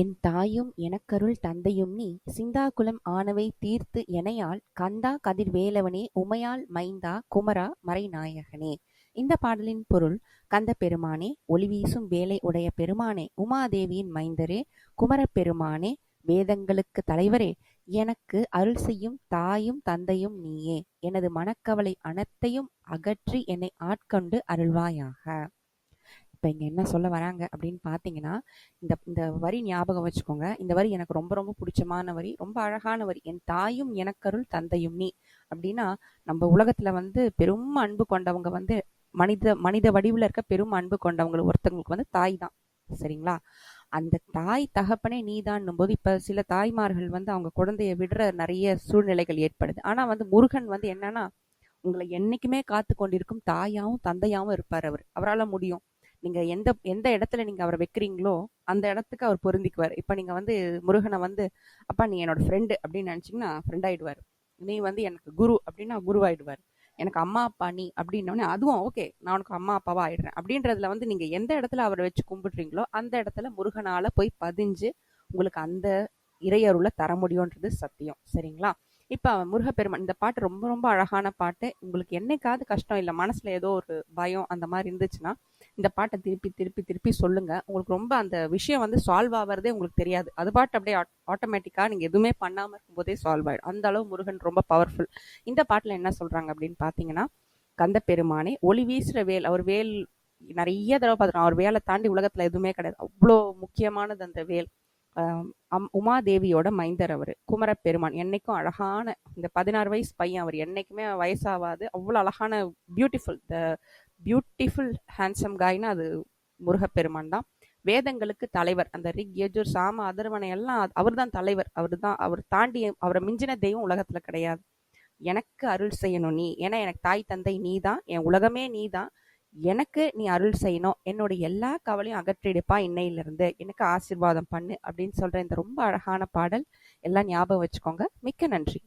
என் தாயும் எனக்கருள் தந்தையும் நீ சிந்தாகுலம் ஆனவை தீர்த்து எனையாள் கந்தா கதிர்வேலவனே உமையாள் மைந்தா குமரா மறைநாயகனே. இந்த பாடலின் பொருள் கந்த பெருமானே ஒளிவீசும் வேலை உடைய பெருமானே உமாதேவியின் மைந்தரே குமரப்பெருமானே வேதங்களுக்கு தலைவரே எனக்கு அருள் செய்யும் தாயும் தந்தையும் நீயே. எனது மனக்கவலை அனைத்தையும் அகற்றி என்னை ஆட்கொண்டு அருள்வாயாக. இப்போ இங்கே என்ன சொல்ல வராங்க அப்படின்னு பார்த்தீங்கன்னா இந்த இந்த வரி ஞாபகம் வச்சுக்கோங்க. இந்த வரி எனக்கு ரொம்ப ரொம்ப பிடிச்சமான வரி ரொம்ப அழகான வரி. என் தாயும் எனக்கருள் தந்தையும் நீ அப்படின்னா நம்ம உலகத்தில் வந்து பெரும் அன்பு கொண்டவங்க வந்து மனித மனித வடிவில் இருக்க பெரும் அன்பு கொண்டவங்க ஒருத்தவங்களுக்கு வந்து தாய் தான். சரிங்களா? அந்த தாய் தகப்பனே நீதான்னும் போது இப்போ சில தாய்மார்கள் வந்து அவங்க குழந்தைய விடுற நிறைய சூழ்நிலைகள் ஏற்படுது. ஆனால் வந்து முருகன் வந்து என்னன்னா உங்களை என்னைக்குமே காத்து கொண்டிருக்கும் தாயாவும் தந்தையாவும் இருப்பார் அவர். அவரால் முடியும். நீங்க எந்த எந்த இடத்துல நீங்க அவரை வைக்கிறீங்களோ அந்த இடத்துக்கு அவர் பொருந்திக்குவார். இப்ப நீங்க வந்து முருகனை வந்து அப்பா நீ என்னோட ஃப்ரெண்டு அப்படின்னு நினைச்சீங்கன்னா ஃப்ரெண்ட் ஆயிடுவார். நீ வந்து எனக்கு குரு அப்படின்னா குருவாயிடுவார். எனக்கு அம்மா அப்பா நீ அப்படின்னோடனே அதுவும் ஓகே நான் உனக்கு அம்மா அப்பாவா ஆயிடுறேன். அப்படின்றதுல வந்து நீங்க எந்த இடத்துல அவரை வச்சு கும்பிடுறீங்களோ அந்த இடத்துல முருகனால போய் பதிஞ்சு உங்களுக்கு அந்த இறையருளை தர முடியும்ன்றது சத்தியம். சரிங்களா? இப்போ முருகப்பெருமான் இந்த பாட்டு ரொம்ப ரொம்ப அழகான பாட்டு. உங்களுக்கு என்னைக்காவது கஷ்டம் இல்லை மனசுல ஏதோ ஒரு பயம் அந்த மாதிரி இருந்துச்சுன்னா இந்த பாட்டை திருப்பி திருப்பி திருப்பி சொல்லுங்கள் உங்களுக்கு ரொம்ப அந்த விஷயம் வந்து சால்வ் ஆகிறதே உங்களுக்கு தெரியாது. அது பாட்டு அப்படியே ஆட்டோமேட்டிக்காக நீங்கள் எதுவுமே பண்ணாமல் இருக்கும்போதே சால்வ் ஆகிடும் அந்த அளவு முருகன் ரொம்ப பவர்ஃபுல் இந்த பாட்டில் என்ன சொல்றாங்க அப்படின்னு பார்த்தீங்கன்னா கந்த பெருமானே ஒளி வீசுகிற வேல் அவர் வேல் நிறைய தடவை பார்த்துருக்கோம் அவர் வேலை தாண்டி உலகத்தில் எதுவுமே கிடையாது. அவ்வளோ முக்கியமானது அந்த வேல். அம் உமாதேவியோட மைந்தர் அவர் குமரப்பெருமான். என்னைக்கும் அழகான இந்த பதினாறு வயசு பையன். அவர் என்னைக்குமே வயசாகாது அவ்வளோ அழகான பியூட்டிஃபுல் த பியூட்டிஃபுல் ஹேண்ட்ஸம் காய்னா அது முருகப்பெருமான் தான். வேதங்களுக்கு தலைவர். அந்த ரிக் யஜுர் சாம அதர்வனை எல்லாம் அவர் தான் தலைவர். அவர் தான் அவர் தாண்டி அவரை மிஞ்சின தெய்வம் உலகத்துல கிடையாது. எனக்கு அருள் செய்யணும் நீ. ஏன்னா எனக்கு தாய் தந்தை நீ தான் என் உலகமே நீ தான் எனக்கு நீ அருள் செய்யணும். என்னோட எல்லா கவலையும் அகற்றிடுப்பா இன்னையிலிருந்து. எனக்கு ஆசிர்வாதம் பண்ணு அப்படின்னு சொல்ற இந்த ரொம்ப அழகான பாடல் எல்லாம் ஞாபகம் வச்சுக்கோங்க. மிக்க நன்றி.